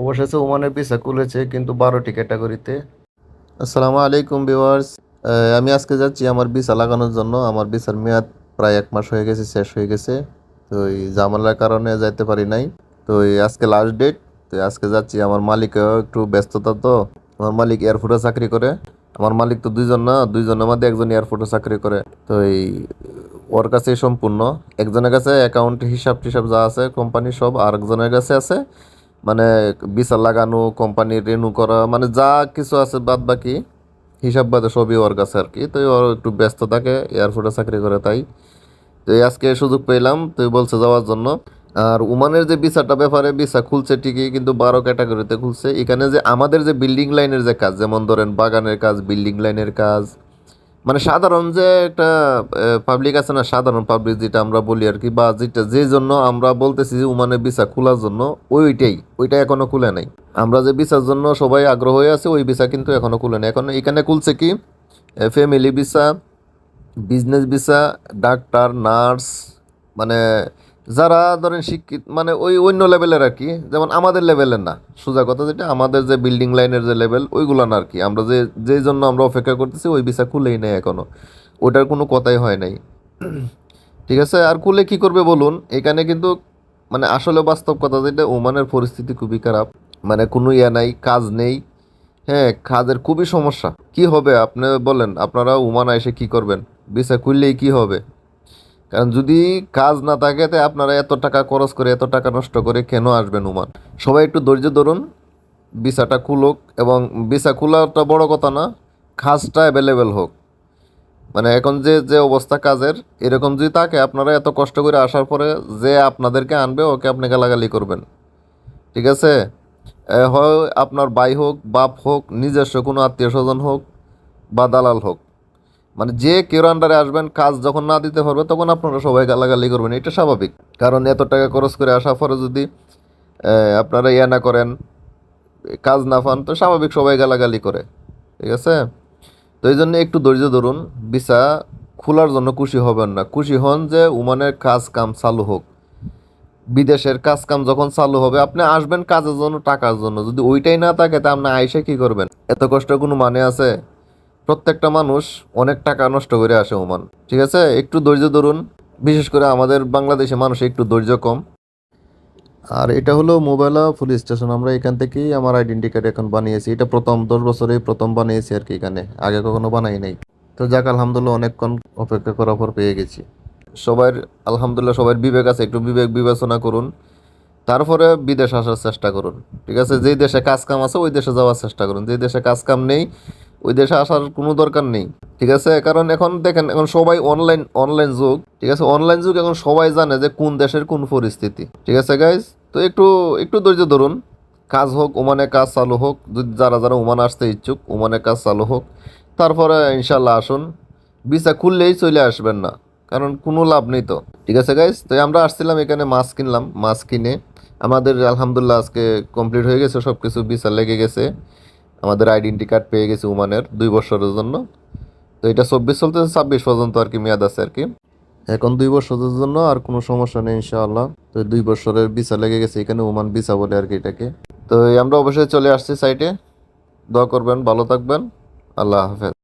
অবশেষে ওমানের ভিসা খুলেছে কিন্তু বারোটি ক্যাটাগরিতে। আসসালামু আলাইকুম, ভিউয়ার্স। আমি আজকে যাচ্ছি আমার ভিসা লাগানোর জন্য। আমার ভিসার মেয়াদ প্রায় এক মাস হয়ে গেছে, শেষ হয়ে গেছে। তো এই জামালার কারণে যাইতে পারি নাই। তো আজকে লাস্ট ডেট তো আজকে যাচ্ছি আমার মালিকও একটু ব্যস্ততা তো। আমার মালিক এয়ারপোর্টে চাকরি করে। আমার মালিক তো দুইজন না, দুইজনের মধ্যে একজন এয়ারপোর্টে চাকরি করে। তো এই ওর কাছে সম্পূর্ণ। একজনের কাছে অ্যাকাউন্ট হিসাব টিসাব যা আছে কোম্পানি সব, আরেকজনের কাছে আছে। মানে বিচার লাগানো কোম্পানির রেনু করা মানে যা কিছু আছে বাদ বাকি হিসাব বাদে সবই ওর কাছে আর কি। তো ওর একটু ব্যস্ত থাকে এয়ারপোর্টে চাকরি করে তাই। তো আজকে সুযোগ পেলাম, তো বলছে যাওয়ার জন্য। আর উমানের যে বিচারটা ব্যাপারে ভিসা খুলছে ঠিকই, কিন্তু বারো ক্যাটাগরিতে খুলছে। এখানে যে আমাদের যে বিল্ডিং লাইনের যে কাজ, যেমন ধরেন বাগানের কাজ বিল্ডিং লাইনের কাজ মানে সাধারণ যে একটা পাবলিক আছে না, সাধারণ পাবলিক যেটা আমরা বলি আর কি, বা যেটা যে জন্য আমরা বলতেছি যে উমানের ভিসা খোলার জন্য, ওইটাই, ওইটা এখনও খুলে নাই। আমরা যে ভিসার জন্য সবাই আগ্রহ হয়ে আছে, ওই ভিসা কিন্তু এখনও খুলে নাই। এখন এখানে খুলছে কি? Family visa business visa doctor nurse মানে যারা ধরেন শিক্ষিত মানে ওই অন্য লেভেলের আর কি, যেমন আমাদের লেভেলের না। সোজা কথা যেটা, আমাদের যে বিল্ডিং লাইনের যে লেভেল ওইগুলো না আর কি। আমরা যে, যেই জন্য আমরা অপেক্ষা করতেছি, ওই ভিসা খুলেই নেই এখনও। ওটার কোনো কথাই হয় নাই। ঠিক আছে? আর খুলে কি করবে বলুন? এখানে কিন্তু মানে আসলে বাস্তব কথা যেটা, ওমানের পরিস্থিতি খুবই খারাপ। মানে কোনো ইয়া নাই, কাজ নেই। হ্যাঁ কাজের খুবই সমস্যা। কি হবে? আপনি বলেন, আপনারা ওমান এসে কি করবেন? ভিসা খুললেই কি হবে? কারণ যদি কাজ না থাকে তাই আপনারা এত টাকা খরচ করে, এত টাকা নষ্ট করে কেন আসবেন ওমান সবাই একটু ধৈর্য ধরুন, ভিসাটা খুলুক এবং ভিসা খোলাটা বড় কথা না, কাজটা অ্যাভেলেবেল হোক। মানে এখন যে যে অবস্থা কাজের, এরকম যদি থাকে, আপনারা এত কষ্ট করে আসার পরে যে আপনাদেরকে আনবে, ওকে আপনি গালাগালি করবেন। ঠিক আছে? হয় আপনার ভাই হোক, বাপ হোক, নিজস্ব কোনো আত্মীয় স্বজন হোক বা দালাল হোক। মানে যে কেউ আন্ডারে আসবেন, কাজ যখন না দিতে পারবে, তখন আপনারা সবাই গালাগালি করবেন। এটা স্বাভাবিক। কারণ এত টাকা খরচ করে আসার পরে যদি আপনারা ইয়া না করেন, কাজ না পান, তো স্বাভাবিক সবাই গালাগালি করে। ঠিক আছে? তো এই জন্য একটু ধৈর্য ধরুন। ভিসা খোলার জন্য খুশি হবেন না। খুশি হন যে উমানের কাজ কাম চালু হোক। বিদেশের কাজ কাম যখন চালু হবে, আপনি আসবেন কাজের জন্য, টাকার জন্য। যদি ওইটাই না থাকে, তা আপনি আইসে কি করবেন? এত কষ্ট কোনো মানে আছে? প্রত্যেকটা মানুষ অনেক টাকা নষ্ট করে আসে ওমান। ঠিক আছে? একটু ধৈর্য ধরুন। বিশেষ করে আমাদের বাংলাদেশে মানুষ একটু ধৈর্য কম। আর এটা হলো মোবাইলা পুলিশ স্টেশন। আমরা এখান থেকেই আমার আইডেন্টি কার্ড এখন বানিয়েছি। এটা প্রথম দশ বছরে প্রথম বানিয়েছি আর কি এখানে। আগে কখনো বানাই নাই। তো যাক, আলহামদুলিল্লাহ অনেকক্ষণ অপেক্ষা করার পর পেয়ে গেছি। সবার আলহামদুলিল্লাহ সবার বিবেক আছে। একটু বিবেক বিবেচনা করুন। তারপরে বিদেশ আসার চেষ্টা করুন। ঠিক আছে? যেই দেশে কাজ কাম আছে, ওই দেশে যাওয়ার চেষ্টা করুন। যেই দেশে কাজ কাম নেই ওই দেশে আসার কোনো দরকার নেই, ঠিক আছে? কারণ এখন দেখেন, এখন সবাই অনলাইন অনলাইন যুগ, ঠিক আছে? অনলাইন যুগ এখন সবাই জানে যে কোন দেশের কোন পরিস্থিতি, ঠিক আছে গাইজ তো একটু একটু ধৈর্য ধরুন। কাজ হোক, ওমানে কাজ চালু হোক, যদি যারা যারা ওমান আসতে ইচ্ছুক, ওমানে কাজ চালু হোক, তারপরে ইনশাল্লাহ আসুন। ভিসা খুললেই চলে আসবেন না, কারণ কোনো লাভ নেই তো, ঠিক আছে গাইজ তো আমরা আসছিলাম এখানে মাছ কিনলাম, মাছ কিনে। আমাদের আলহামদুলিল্লাহ আজকে কমপ্লিট হয়ে গেছে সব কিছু ভিসা লেগে গেছে। আমাদের আইডেন্টি কার্ড পেয়ে গেছি উমানের দুই বছরের জন্য। তো এটা চব্বিশ চলতে ছাব্বিশ পর্যন্ত আর কি মেয়াদ আছে আর কি। এখন দুই বছরের জন্য আর কোনো সমস্যা নেই ইনশাআল্লাহ। তো দুই বছরের ভিসা লেগে গেছে, এখানে ওমান ভিসা বলে আর কি এটাকে। তো আমরা অবশ্যই চলে আসছি সাইটে দোয়া করবেন, ভালো থাকবেন। আল্লাহ হাফেজ।